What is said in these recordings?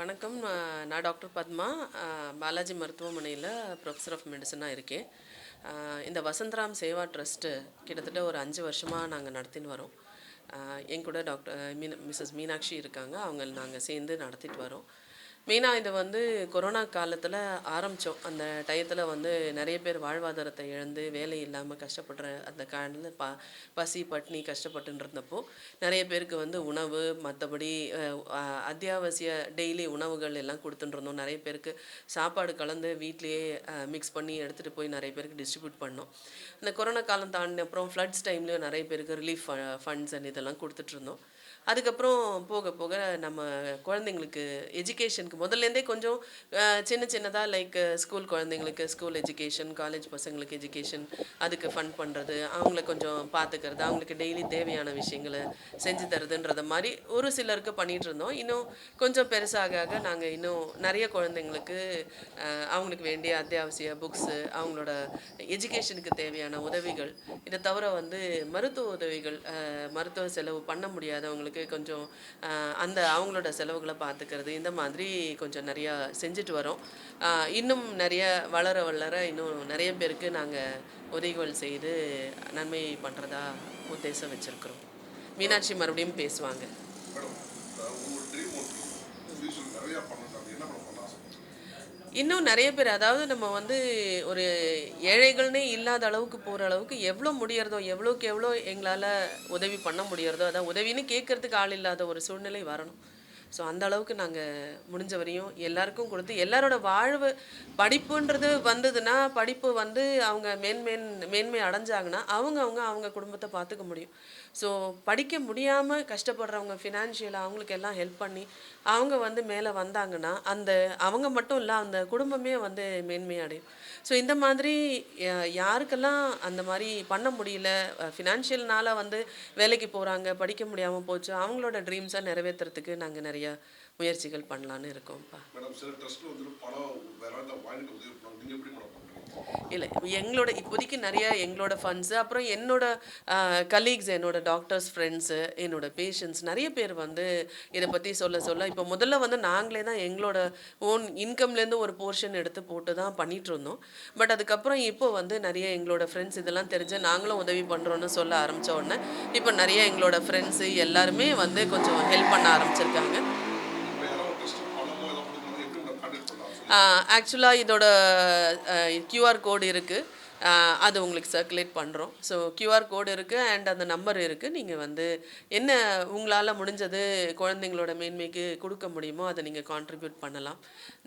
வணக்கம். நான் டாக்டர் பத்மா. பாலாஜி மருத்துவமனையில் ப்ரொஃபஸர் ஆஃப் மெடிசனாக இருக்கேன். இந்த வசந்தராம் சேவா ட்ரஸ்ட்டு கிட்டத்தட்ட ஒரு அஞ்சு வருஷமாக நாங்கள் நடத்தின்னு வரோம். என் கூட டாக்டர் மீன் மிஸ்ஸஸ் மீனாட்சி இருக்காங்க. அவங்க நாங்கள் சேர்ந்து நடத்திட்டு வரோம். மெயினாக இது வந்து கொரோனா காலத்தில் ஆரம்பித்தோம் அந்த டயத்தில் வந்து நிறைய பேர் வாழ்வாதாரத்தை இழந்து வேலை இல்லாமல் கஷ்டப்படுற அந்த காலத்தில் ப பசி பட்னி கஷ்டப்பட்டுன்னு இருந்தப்போ நிறைய பேருக்கு வந்து உணவு மற்றபடி அத்தியாவசிய டெய்லி உணவுகள் எல்லாம் கொடுத்துட்டுருந்தோம் நிறைய பேருக்கு சாப்பாடு கலந்து வீட்லேயே மிக்ஸ் பண்ணி எடுத்துகிட்டு போய் நிறைய பேருக்கு டிஸ்ட்ரிபியூட் பண்ணோம். அந்த கொரோனா காலம் தாண்டின அப்புறம் ஃப்ளட்ஸ் டைம்லேயும் நிறைய பேருக்கு ரிலீஃப் ஃபண்ட்ஸ் அண்ட் இதெல்லாம் கொடுத்துட்ருந்தோம் அதுக்கப்புறம் போக போக நம்ம குழந்தைங்களுக்கு எஜுகேஷனுக்கு முதல்லேருந்தே கொஞ்சம் சின்ன சின்னதாக லைக் ஸ்கூல் குழந்தைங்களுக்கு ஸ்கூல் எஜுகேஷன் காலேஜ் பசங்களுக்கு எஜுகேஷன் அதுக்கு ஃபண்ட் பண்ணுறது அவங்கள கொஞ்சம் பார்த்துக்கிறது அவங்களுக்கு டெய்லி தேவையான விஷயங்களை செஞ்சு தருதுன்றத மாதிரி ஒரு சிலருக்கு பண்ணிகிட்டு இருந்தோம். இன்னும் கொஞ்சம் பெருசாக ஆக நாங்கள் இன்னும் நிறைய குழந்தைங்களுக்கு அவங்களுக்கு வேண்டிய அத்தியாவசிய புக்ஸு அவங்களோட எஜுகேஷனுக்கு தேவையான உதவிகள் இதை தவிர வந்து மருத்துவ உதவிகள் மருத்துவ செலவு பண்ண முடியாதவங்களுக்கு கொஞ்சம் அஹ், அந்த அவங்களோட செலவுகளை பார்த்துக்கிறது இந்த மாதிரி கொஞ்சம் நிறையா செஞ்சுட்டு வரோம். இன்னும் நிறைய வளர வளர இன்னும் நிறைய பேருக்கு நாங்கள் உதவிகள் செய்து நன்மை பண்ணுறதா உத்தேசம் வச்சுருக்குறோம். மீனாட்சி மறுபடியும் பேசுவாங்க. இன்னும் நிறைய பேர் அதாவது நம்ம வந்து ஒரு ஏழைகள்னே இல்லாத அளவுக்கு போகிற அளவுக்கு எவ்வளோ முடியறதோ எவ்வளோக்கு எவ்வளோ எங்களால் உதவி பண்ண முடியறதோ அதான் உதவின்னு கேட்கறதுக்கு ஆள் இல்லாத ஒரு சூழ்நிலை வரணும். ஸோ அந்த அளவுக்கு நாங்கள் முடிஞ்ச வரையும் எல்லாருக்கும் கொடுத்து எல்லாரோட வாழ்வு படிப்புன்றது வந்ததுன்னா படிப்பு வந்து அவங்க மேன்மேன் மேன்மை அடைஞ்சாங்கன்னா அவங்க அவங்க அவங்க குடும்பத்தை பார்த்துக்க முடியும். ஸோ படிக்க முடியாமல் கஷ்டப்படுறவங்க ஃபினான்ஷியலாக அவங்களுக்கு எல்லாம் ஹெல்ப் பண்ணி அவங்க வந்து மேலே வந்தாங்கன்னா அந்த அவங்க மட்டும் இல்லை அந்த குடும்பமே வந்து மேன்மை அடையும். ஸோ இந்த மாதிரி யாருக்கெல்லாம் அந்த மாதிரி பண்ண முடியல ஃபினான்ஷியல்னால வந்து வேலைக்கு போகிறாங்க படிக்க முடியாமல் போச்சு அவங்களோட ட்ரீம்ஸை நிறைவேற்றுறதுக்கு நாங்கள் நிறைய முயற்சிகள் பண்ணலான்னு இருக்கோம்ப்பா. இல்லை எங்களோட இப்போதைக்கு நிறைய எங்களோட ஃபண்ட்ஸு அப்புறம் என்னோட கலீக்ஸ் என்னோட டாக்டர்ஸ் ஃப்ரெண்ட்ஸு என்னோட பேஷண்ட்ஸ் நிறைய பேர் வந்து இதை பற்றி சொல்ல சொல்ல இப்போ முதல்ல வந்து நாங்களே தான் எங்களோட ஓன் இன்கம்லேருந்து ஒரு போர்ஷன் எடுத்து போட்டு தான் பண்ணிட்டு இருந்தோம். பட் அதுக்கப்புறம் இப்போ வந்து நிறைய எங்களோட ஃப்ரெண்ட்ஸ் இதெல்லாம் தெரிஞ்சு நாங்களும் உதவி பண்ணுறோன்னு சொல்ல ஆரம்பித்த உடனே இப்போ நிறைய எங்களோட ஃப்ரெண்ட்ஸு எல்லாருமே வந்து கொஞ்சம் ஹெல்ப் பண்ண ஆரம்பிச்சிருக்காங்க இப்போ யாராவது ட்ரஸ்ட்டு பணமோ ஏதோ கொடுக்கணும் எப்படி மேடம் கான்டாக்ட் பண்ணலாம் ஆக்சுவலாக இதோட கியூஆர் கோடு இருக்குது அது உங்களுக்கு சர்க்குலேட் பண்ணுறோம் ஸோ கியூஆர் கோடு இருக்குது அண்ட் அந்த நம்பர் இருக்குது நீங்கள் வந்து என்ன உங்களால் முடிஞ்சது குழந்தைங்களோட மேன்மைக்கு கொடுக்க முடியுமோ அதை நீங்கள் கான்ட்ரிபியூட் பண்ணலாம்.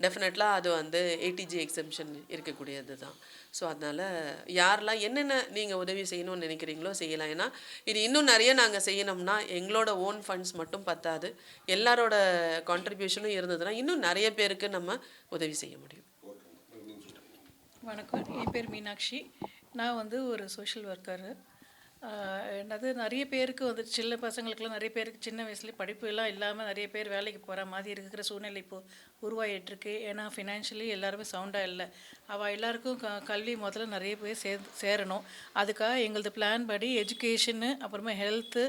டெஃபினெட்லாக அது வந்து ஏடிஜி எக்ஸம்ஷன் இருக்கக்கூடியது தான். ஸோ அதனால் யாரெல்லாம் என்னென்ன நீங்கள் உதவி செய்யணும்னு நினைக்கிறீங்களோ செய்யலாம். ஏன்னா இது இன்னும் நிறைய நாங்கள் செய்யணும்னா எங்களோட ஓன் ஃபண்ட்ஸ் மட்டும் பத்தாது. எல்லாரோட கான்ட்ரிபியூஷனும் இருந்ததுன்னா இன்னும் நிறைய பேருக்கு நம்ம உதவி செய்ய முடியும். வணக்கம். என் பேர் மீனாட்சி. நான் வந்து ஒரு சோஷியல் ஒர்க்கரு என்னது நிறைய பேருக்கு வந்து சின்ன பசங்களுக்குலாம் நிறைய பேருக்கு சின்ன வயசுலேயே படிப்பு எல்லாம் இல்லாமல் நிறைய பேர் வேலைக்கு போகிற மாதிரி இருக்கிற சூழ்நிலை இப்போது உருவாயிட்டிருக்கு. ஏன்னா ஃபினான்ஷியலி எல்லாருமே சவுண்டாக இல்லை. அவள் எல்லாருக்கும் க கல்வி முதல்ல நிறைய பேர் சே சேரணும். அதுக்காக எங்களது பிளான் படி எஜுகேஷனு அப்புறமா ஹெல்த்து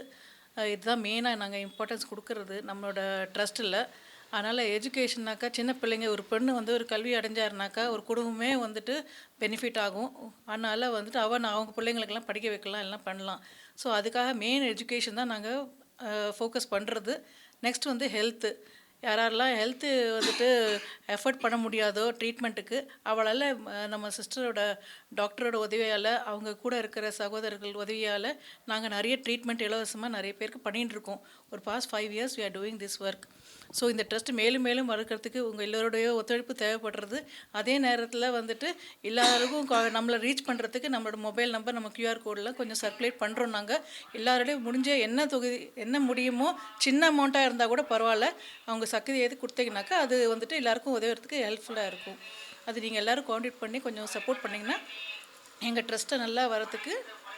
இதுதான் மெயினாக நாங்கள் இம்பார்ட்டன்ஸ் கொடுக்கறது நம்மளோட ட்ரஸ்ட்டில் அதனால் எஜுகேஷன்னாக்கா சின்ன பிள்ளைங்க ஒரு பெண்ணு வந்து ஒரு கல்வி அடைஞ்சாருனாக்கா ஒரு குடும்பமே வந்துட்டு பெனிஃபிட் ஆகும். அதனால் வந்துட்டு அவன் அவங்க பிள்ளைங்களுக்கெல்லாம் படிக்க வைக்கலாம் எல்லாம் பண்ணலாம். ஸோ அதுக்காக மெயின் எஜுகேஷன் தான் நாங்கள் ஃபோக்கஸ் பண்ணுறது நெக்ஸ்ட் வந்து ஹெல்த்து யாரெல்லாம் ஹெல்த்து வந்துட்டு எஃபர்ட் பண்ண முடியாதோ ட்ரீட்மெண்ட்டுக்கு அவளால் நம்ம சிஸ்டரோட டாக்டரோட உதவியால் அவங்க கூட இருக்கிற சகோதரர்கள் உதவியால் நாங்கள் நிறைய ட்ரீட்மெண்ட் இலவசமாக நிறைய பேருக்கு பண்ணிகிட்டுருக்கோம் ஒரு past five years we are doing this work so இந்த ட்ரஸ்ட் மேலும் மேலும் வளர்க்குறதுக்கு உங்கள் எல்லோருடைய ஒத்துழைப்பு தேவைப்படுறது. அதே நேரத்தில் வந்துட்டு எல்லாருக்கும் நம்மளை ரீச் பண்ணுறதுக்கு நம்மளோட மொபைல் நம்பர் நம்ம கியூஆர் கோடெலாம் கொஞ்சம் சர்க்குலேட் பண்ணுறோம் நாங்கள் எல்லாரோடையும் முடிஞ்ச என்ன தொகுதி என்ன முடியுமோ சின்ன அமௌண்ட்டாக இருந்தால் கூட பரவாயில்ல. அவங்க சக்தி எது கொடுத்தீங்கனாக்கா அது வந்துட்டு எல்லாருக்கும் உதவுறதுக்கு ஹெல்ப்ஃபுல்லாக இருக்கும். அது நீங்கள் எல்லோரும் காண்டாக்ட் பண்ணி கொஞ்சம் சப்போர்ட் பண்ணிங்கன்னா எங்கள் ட்ரஸ்ட்டை நல்லா வரதுக்கு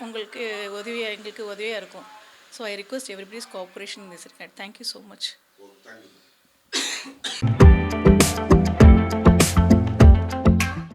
உங்களுக்கு உதவியாக எங்களுக்கு உதவியாக இருக்கும். So I request everybody's cooperation this இருக்கேன் தேங்க்யூ ஸோ மச்